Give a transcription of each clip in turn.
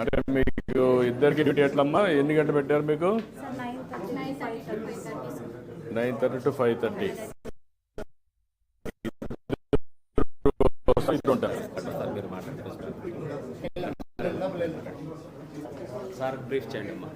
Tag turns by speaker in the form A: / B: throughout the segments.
A: అంటే మీకు ఇద్దరికి డ్యూటీ ఎట్లమ్మా? ఎన్ని గంటలు పెట్టారు మీకు? Nine thirty to five thirty. ఉంటారు
B: బ్రీఫ్ చేయండి అమ్మా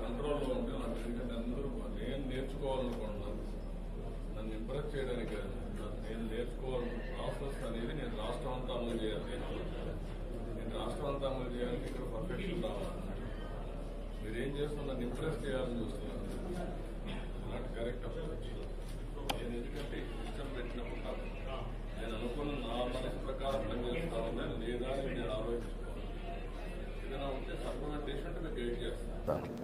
C: కంట్రోల్లో ఉంటే నాకు ఎందుకంటే అందరూ నేను నేర్చుకోవాలనుకుంటున్నాను నన్ను ఇంప్రెస్ చేయడానికి కాదు. నేను నేర్చుకోవాలని ప్రాసెస్ అనేది నేను రాష్ట్రం అంతా అమలు చేయాలి నేను రాష్ట్రం అంతా అమలు చేయాలంటే ఇక్కడ పర్ఫెక్షన్ రావాలి మీరు ఏం చేస్తున్నా నన్ను ఇంప్రెస్ చేయాలని చూస్తున్నారు. నాట్ కరెక్ట్ అప్రోచ్ నేను ఎందుకంటే సిస్టమ్ పెట్టినప్పుడు కాదు. నేను అనుకున్న నా మనసు ప్రకారం పనిచేస్తా ఉన్నాను లేదా అని నేను ఆలోచించుకోవాలి. ఏదైనా ఉంటే సప్లిమెంటేషన్ అంటే మీకు గైడ్ చేస్తాను.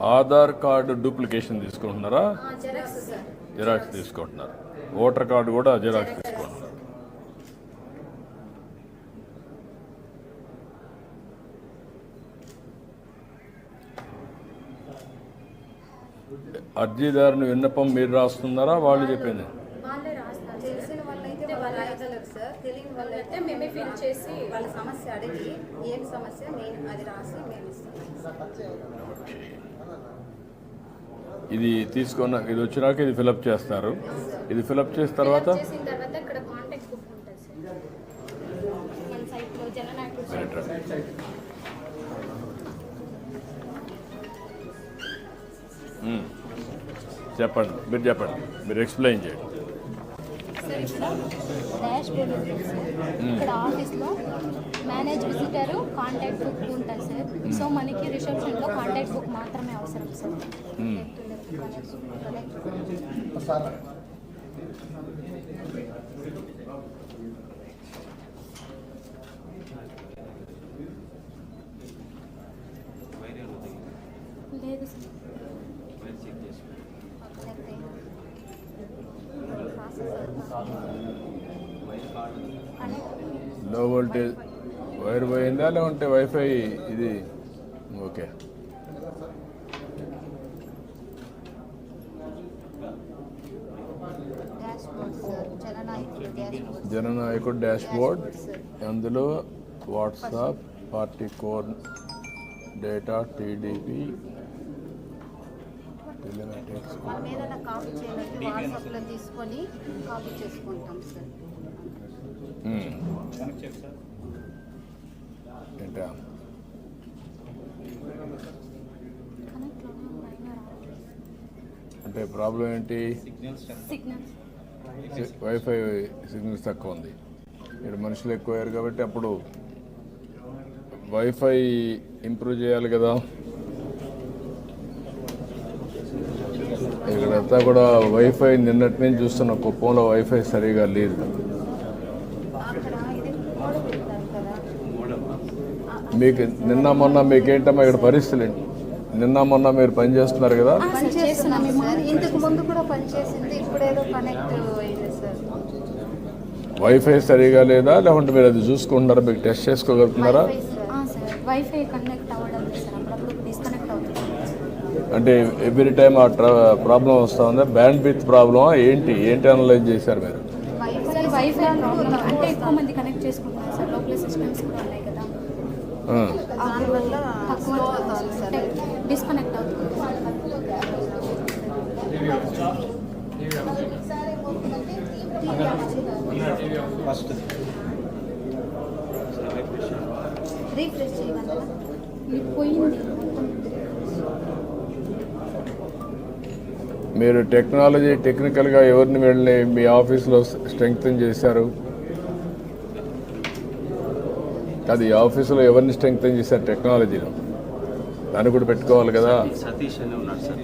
A: ఆధార్ కార్డు డూప్లికేషన్ తీసుకుంటున్నారా?
D: Xerox sir.
A: జిరాక్స్ తీసుకుంటున్నారు. ఓటర్ కార్డు కూడా జిరాక్స్ తీసుకుంటున్నారు. అర్జీదారుని విన్నపం మీరు రాస్తున్నారా? వాళ్ళు చెప్పింది.
D: వాళ్ళే రాస్తారు
E: తెలిసిన వాళ్ళైతే వాళ్ళు రాయగలరు సార్. తెలియని వాళ్ళైతే
D: అయితే మేమే ఫిల్ చేసి
E: వాళ్ళ సమస్య అడిగి ఏం సమస్య నేను అది రాసి మేము ఇస్తాం
A: ఇది తీసుకున్న ఇది వచ్చినాక ఇది ఫిలప్ చేస్తారు. ఇది ఫిలప్ చేసిన తర్వాత. మ్మ్. చెప్పండి మీరు చెప్పండి. మీరు ఎక్స్ప్లెయిన్ చేయండి.
D: సార్ ఇక్కడ డాష్ బోర్డ్ ఉంటుంది సార్ ఇక్కడ ఆఫీస్లో మేనేజ్ విజిటర్ కాంటాక్ట్ బుక్ ఉంటుంది సార్. సో మనకి రిసెప్షన్లో కాంటాక్ట్ బుక్ మాత్రమే అవసరం సార్. లేదు
A: లో వోల్టేజ్ వైర్ పోయిందా? లేకుంటే వైఫై ఇది? ఓకే
E: డాష్ బోర్డ్ సార్ జననాయకులు డాష్ బోర్డ్
A: జననాయకుడు డాష్ బోర్డ్ అందులో WhatsApp party core data TDP telematics.
E: మనం ఏదైనా కాపీ చేయాలంటే వాట్సాప్లో తీసుకొని కాపీ చేసుకుంటాం సార్.
A: ఏంటా? అంటే ప్రాబ్లం ఏంటి?
D: సిగ్నల్స్.
A: వైఫై సిగ్నల్స్ తక్కువ ఉంది. ఇక్కడ మనుషులు ఎక్కువయ్యారు కాబట్టి అప్పుడు వైఫై ఇంప్రూవ్ చేయాలి కదా. ఇక్కడ ఇక్కడంతా కూడా వైఫై నిన్నటి నుంచి చూస్తున్న కుప్పంలో వైఫై సరిగా లేదు. మీకు నిన్న మొన్న మీకేంటమ్మా ఇక్కడ పరిస్థితులు ఏంటి? నిన్న మొన్న మీరు పని చేస్తున్నారు కదా? వైఫై సరిగా లేదా? లేకుంటే మీరు అది చూసుకుంటున్నారా? మీకు టెస్ట్ చేసుకోగలుగుతున్నారా? అంటే ఎవ్రీ టైం ఆ ప్రాబ్లం వస్తూ ఉందా? బ్యాండ్ విత్ ప్రాబ్లమా ఏంటి? ఏంటి అనలైజ్ చేశారు మీరు?
F: వైఫై
B: ప్రాబ్లం అంటే ఎక్కువ మంది కనెక్ట్ చేసుకుంటున్నారు సార్. లోపల సిస్టమ్స్ కూడా ఉన్నాయి కదా.
F: దానివల్ల
B: తక్కువ
F: స్లో అవుతుంది. సార్.
B: డిస్కనెక్ట్ అవుతుంది.
D: ఫస్ట్
F: రీఫ్రెష్ చేయగలరా
B: ఇది పోయింది.
A: మీరు టెక్నాలజీ టెక్నికల్గా ఎవరిని వెళ్ళి మీ ఆఫీస్లో స్ట్రెంగ్తన్ చేశారు? అది ఈ ఆఫీసులో ఎవరిని స్ట్రెంగ్తన్ చేశారు టెక్నాలజీలో? దాన్ని కూడా పెట్టుకోవాలి కదా.
D: సతీష్ అని ఉన్నాడు sir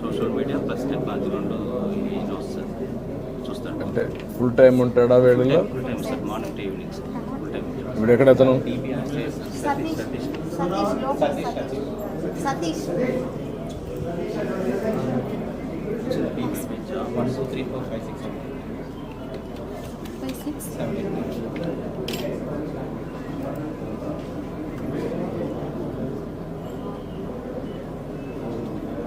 D: social media plus technology రెండు చూస్తాడు.
A: అంటే ఫుల్ టైం ఉంటాడా
D: మార్నింగ్ టు ఈవినింగ్
A: ఇప్పుడు ఎక్కడ అతను?
F: సతీష్ సతీష్ లోపల Satish. Satish.
D: One two three four five six
B: five six
F: refresh start
B: sir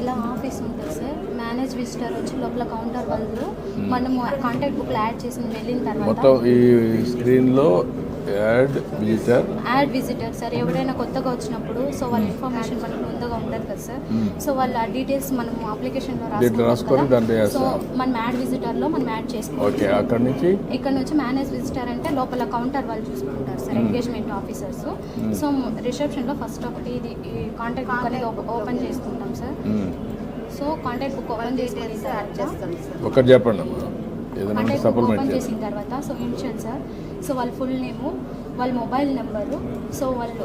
B: ఇలా ఆఫీస్ ఉంటుంది సార్. మేనేజ్ విజిటర్ వచ్చి లోపల కౌంటర్ వాళ్ళు మనము కాంటాక్ట్ బుక్లో యాడ్ చేసి వెళ్ళిన తర్వాత
A: మొత్తం ఈ స్క్రీన్లో add visitor
B: add visitor sir ఎవరైనా కొత్తగా వచ్చినప్పుడు సో వాళ్ళ ఇన్ఫర్మేషన్ మనకు ముందుగా ఉండదు కదా సార్ సో వాళ్ళ డీటెయిల్స్ మనం అప్లికేషన్లో
A: రాసుకొని దాంట్లో
B: సో. మనం యాడ్ విజిటర్లో మనం యాడ్ చేసుకోవాలి
A: ఓకే అక్కడి నుంచి?
B: ఇక్కడ నుంచి మేనేజ్ విజిటర్ అంటే లోపల కౌంటర్ వాళ్ళు చూసుకుంటారు సార్ ఎంగేజ్మెంట్ ఆఫీసర్స్ సో రిసెప్షన్లో ఫస్ట్ ఒకటి ఇది కాంటాక్ట్ బుక్ అనేది ఓపెన్ చేసుకుంటాం sir. So
F: contact book
B: open
F: చేస్తాం సార్
A: ఒకటి చెప్పండి ఏదైనా
B: బుక్
A: సప్లిమెంట్
B: ఓపెన్
A: చేసి
B: చేసిన తర్వాత సో ఇన్షియల్ సార్ సో వాళ్ళ ఫుల్ నేము వాళ్ళ మొబైల్ నెంబరు సో వాళ్ళు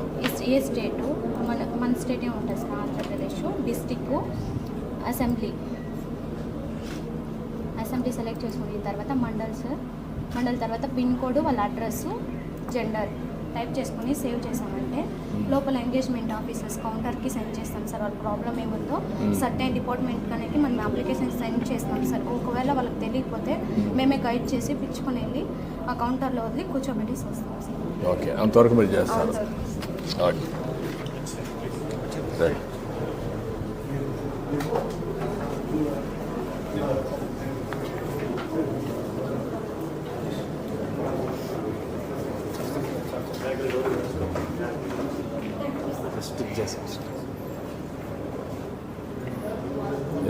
B: ఏ- స్టేటు మన మన స్టేట్ ఉంటుంది sir Andhra Pradesh district assembly. Assembly select చేసుకున్న తర్వాత మండల్ సార్. మండల్ తర్వాత పిన్ కోడ్ వాళ్ళ అడ్రస్ జెండర్ టైప్ చేసుకొని సేవ్ చేసామంటే లోపల ఎంగేజ్మెంట్ ఆఫీసర్స్ కౌంటర్కి సెండ్ చేస్తాం సార్. వాళ్ళ ప్రాబ్లం ఏముందో సర్టైన్ డిపార్ట్మెంట్ అనేది మనం అప్లికేషన్ సెండ్ చేస్తాం సార్. ఒకవేళ వాళ్ళకి తెలియకపోతే మేమే గైడ్ చేసి పిచ్చుకొని వెళ్ళి ఆ కౌంటర్లో వదిలి వస్తాం సార్.
A: ఓకే అంతవరకు మీరు చేస్తారు. ఓకే.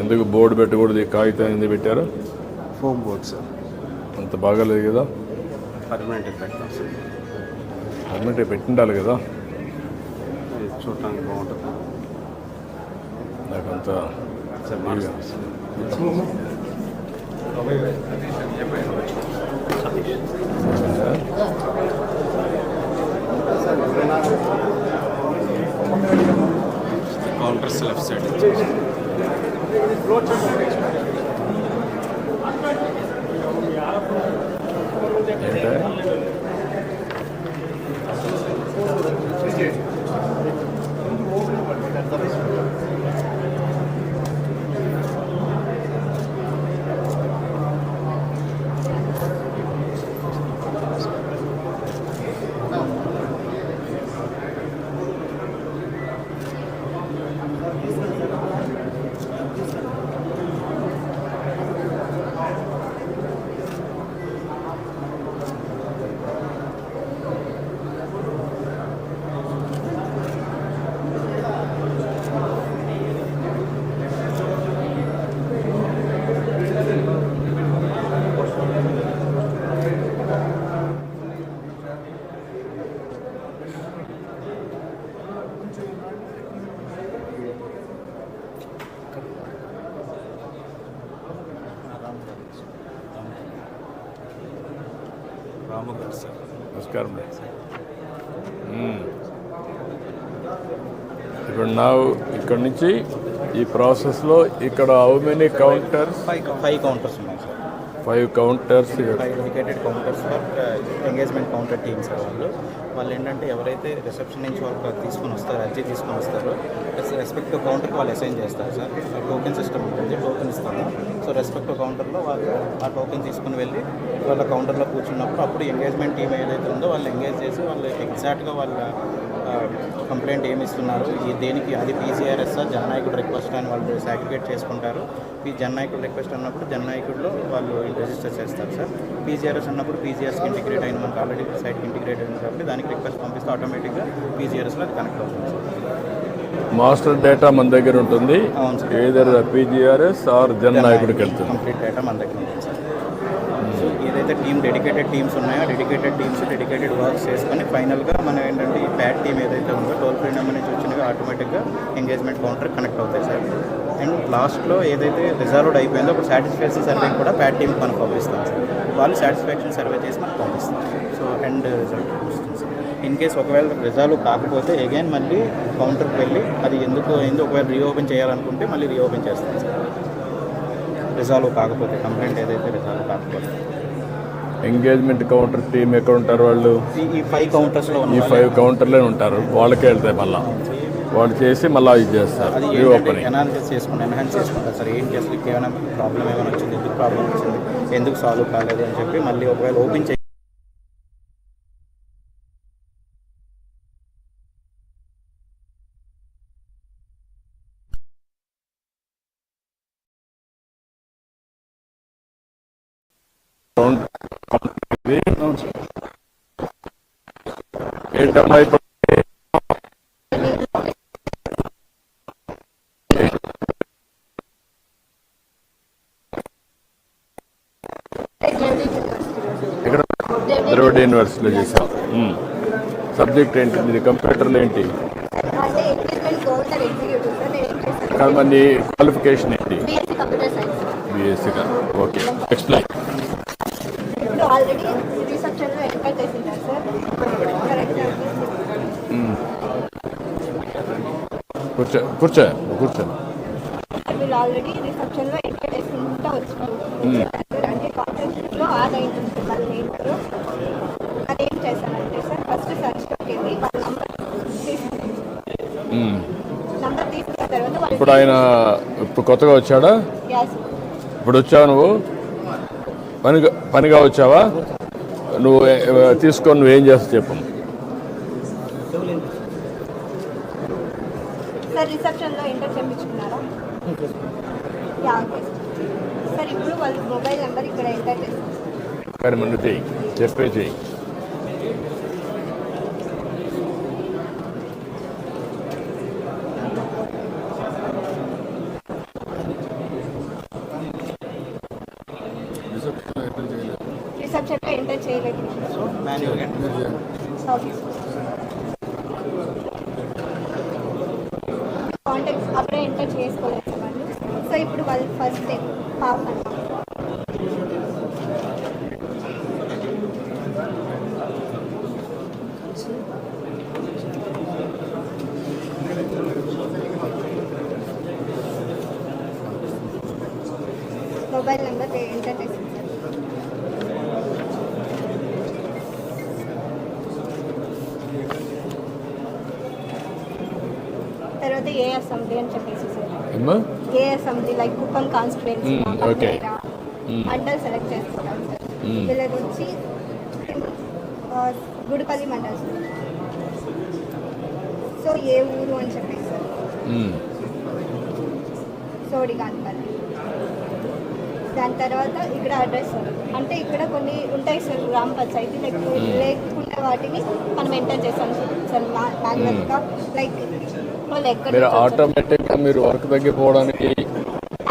A: ఎందుకు బోర్డు పెట్టకూడదు? కాగితం ఎందుకు పెట్టారు?
D: Foam board sir.
A: అంత బాగాలేదు కదా.
D: పర్మనెంట్ పెడతాం సార్
A: పర్మనెంట్ పెట్టిండాలి కదా.
D: ఇది చూడటానికి బాగుంటుంది.
A: నాకంత
D: కౌంటర్స్ లెఫ్ట్ సైడ్
A: ఏంటే
D: సార్.
A: నమస్కారం. ఇప్పుడు నా ఇక్కడ నుంచి ఈ ప్రాసెస్లో ఇక్కడ how many
G: counters five counters ఉన్నాయి
A: five counters
G: five dedicated counters for engagement counter teams వాళ్ళు. వాళ్ళు ఏంటంటే ఎవరైతే రిసెప్షన్ నుంచి వాళ్ళు తీసుకొని వస్తారో అర్జీ తీసుకొని వస్తారో రెస్పెక్ట్ కౌంటర్కి వాళ్ళు అసైన్ చేస్తారు సార్. టోకెన్ సిస్టమ్ ఉంటుంది టోకెన్ ఇస్తాము. సో రెస్పెక్ట్ కౌంటర్లో వాళ్ళు ఆ టోకెన్ తీసుకుని వెళ్ళి వాళ్ళ కౌంటర్లో కూర్చున్నప్పుడు అప్పుడు ఎంగేజ్మెంట్ టీం ఏదైతే ఉందో వాళ్ళు ఎంగేజ్ చేసి వాళ్ళు ఎగ్జాక్ట్గా వాళ్ళ కంప్లైంట్ ఏమి ఇస్తున్నారు? ఈ దేనికి అది పీసీఆర్ఎస్ జననాయకుడు రిక్వెస్ట్ అని వాళ్ళు సాగ్రిగేట్ చేసుకుంటారు. ఈ జననాయకుడు రిక్వెస్ట్ అన్నప్పుడు జననాయకుడిలో వాళ్ళు రిజిస్టర్ చేస్తారు సార్. పీసీఆర్ఎస్ అన్నప్పుడు పీసీఆర్ఎస్కి ఇంటిగ్రేట్ అయిన మనకు ఆల్రెడీ సైట్కి ఇంటిగ్రేట్ అయింది కాబట్టి దానికి రిక్వెస్ట్ పంపిస్తే ఆటోమేటిక్గా పీసీఆర్ఎస్లో అది కనెక్ట్ అవుతుంది సార్.
A: మాస్టర్ డేటా మన దగ్గర ఉంటుంది.
G: అవును సార్.
A: ఏదర్ పీజీఆర్ఎస్ ఆర్ జన్ నాయకుడికి వెళ్తుంది.
G: కంప్లీట్ డేటా మన దగ్గర ఉంటుంది సార్. ఏదైతే టీమ్ డెడికేటెడ్ టీమ్స్ ఉన్నాయో డెడికేటెడ్ టీమ్స్ డెడికేటెడ్ వర్క్స్ చేసుకొని ఫైనల్గా మనం ఏంటంటే ఈ ప్యాడ్ టీమ్ ఏదైతే ఉందో టోల్ ఫ్రీ నెంబర్ నుంచి వచ్చినవి ఆటోమేటిక్గా ఎంగేజ్మెంట్ కౌంటర్ కనెక్ట్ అవుతాయి సార్. అండ్ లాస్ట్లో ఏదైతే రిజర్వ్డ్ అయిపోయిందో ఒక సాటిస్ఫాక్షన్ సర్వే కూడా ప్యాడ్ టీమ్ మనకు పంపిస్తాం సార్. వాళ్ళు సాటిస్ఫాక్షన్ సర్వే చేసి మనకు పంపిస్తారు. So and result sir. In case ఒకవేళ రిజాల్వ్ కాకపోతే అగైన్ మళ్ళీ కౌంటర్కి వెళ్ళి అది ఎందుకు అయిందో ఒకవేళ రీఓపెన్ చేయాలనుకుంటే మళ్ళీ రీఓపెన్ చేస్తాం సార్. రిజాల్వ్ కాకపోతే కంప్లైంట్ ఏదైతే రిజాల్వ్ కాకపోతే.
A: ఎంగేజ్మెంట్ కౌంటర్ టీం ఎక్కడ ఉంటారు వాళ్ళు?
G: ఈ ఫైవ్ కౌంటర్స్లో
A: ఈ ఫైవ్ కౌంటర్లే ఉంటారు. వాళ్ళకే వెళ్తాయి మళ్ళా. వాళ్ళు చేసి మళ్ళీ ఇది చేస్తారు.
G: ఎనాలిసిస్ చేసుకుంటారు ఎన్హాన్స్ చేసుకుంటారు. సార్ ఏంటి అసలు ఏమైనా ప్రాబ్లం ఏమైనా వచ్చింది? ఎందుకు ప్రాబ్లం వచ్చింది? ఎందుకు సాల్వ్ కాలేదు అని చెప్పి మళ్ళీ ఒకవేళ ఓపెన్ చేసి
A: ఏంటమ్మా ఇప్పుడు ఇక్కడ ద్రవిడ యూనివర్సిటీలో చేసాం సబ్జెక్ట్ ఏంటి? ఇది కంప్యూటర్లో ఏంటి? నీ క్వాలిఫికేషన్ ఏంటి?
F: BSc computer science.
A: బీఎస్సీగా okay. Explain
F: ఇప్పుడు ఆల్రెడీ రిసెప్షన్లో ఎంటర్ చేసింటారు సార్ ఫర్ ఎగ్జాంపుల్
A: కూర్చో కూర్చో కూర్చో
F: వీళ్ళు ఆల్రెడీ రిసెప్షన్లో ఎంటర్ చేసుకుంటూ వచ్చినారు అంటే కాంట్రాక్ట్లో ఆదా అయింటుంది సార్ వాళ్ళ నేమ్లో అది ఏం చేశానంటే సార్ ఫస్ట్ సర్చ్లోకి వెళ్ళి వాళ్ళ నంబర్ తీసుకున్నాను నంబర్ తీసుకున్న తర్వాత వాళ్ళు
A: ఇప్పుడు ఆయన ఇప్పుడు కొత్తగా వచ్చాడా? ఇప్పుడు వచ్చావు నువ్వు? పనిగా పనిగా వచ్చావా? నువ్వు తీసుకొని నువ్వు ఏం చేస్తావు చెప్పు.
F: సార్ రిసెప్షన్లో ఇంటర్ చేయించుకున్నారా? సార్ ఇప్పుడు వాళ్ళ మొబైల్ నెంబర్ ఇక్కడ ఎంటర్ చేస్తారు
A: కానీ చెప్పే చేయి
F: రిసెప్షన్లో ఎంటర్ చేయలేదు
G: సో మాన్యువల్గా
F: ఓకే కాంటాక్ట్స్ అప్పుడే ఎంటర్ చేసుకోలేదు వాళ్ళు. సో ఇప్పుడు వాళ్ళు ఫస్ట్ టైం పాప మొబైల్ నెంబర్ ఎంటర్ చేసింది సార్ అని చెప్పేసి
A: sir. Like Kuppam.
F: Mandal select చేసుకుంటాం సార్.
A: Mm.
F: వీళ్ళది వచ్చి గుడిపల్లి మండల్ సార్. సో ఏ ఊరు అని చెప్పేసి సార్. సోడిగాన్పల్లి దాని తర్వాత ఇక్కడ అడ్రస్ అంటే ఇక్కడ కొన్ని ఉంటాయి సార్ గ్రామ పంచాయతీ లేకపోతే లేకుండా వాటిని మనం ఎంటర్ చేస్తాం సార్. మ్యాగ్నెట్గా లైక్
A: మీరు. ఆటోమేటిక్గా మీరు వర్క్ తగ్గిపోవడానికి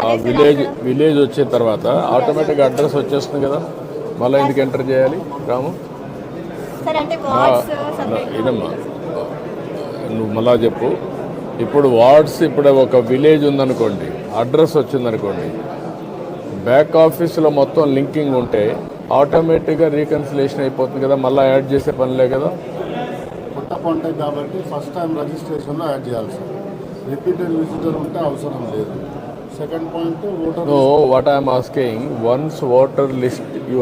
A: ఆ విలేజ్ విలేజ్ వచ్చిన తర్వాత ఆటోమేటిక్గా అడ్రస్ వచ్చేస్తుంది కదా? మళ్ళీ ఎందుకు ఎంటర్ చేయాలి? రాము? ఇదమ్మా. నువ్వు మళ్ళా చెప్పు. ఇప్పుడు వార్డ్స్ ఇప్పుడు ఒక విలేజ్ ఉందనుకోండి అడ్రస్ వచ్చిందనుకోండి బ్యాక్ ఆఫీస్లో మొత్తం లింకింగ్ ఉంటే ఆటోమేటిక్గా రీకన్సిలేషన్ అయిపోతుంది కదా? మళ్ళీ యాడ్ చేసే పనిలే కదా?
H: కొత్త కాంటాక్ట్ కాబట్టి ఫస్ట్ టైం రిజిస్ట్రేషన్లో యాడ్ చేయాలి సార్. రిపీటెడ్ విజిటర్ ఉంటే అవసరం లేదు. Second point
A: voter what what asking once asking, list voter are you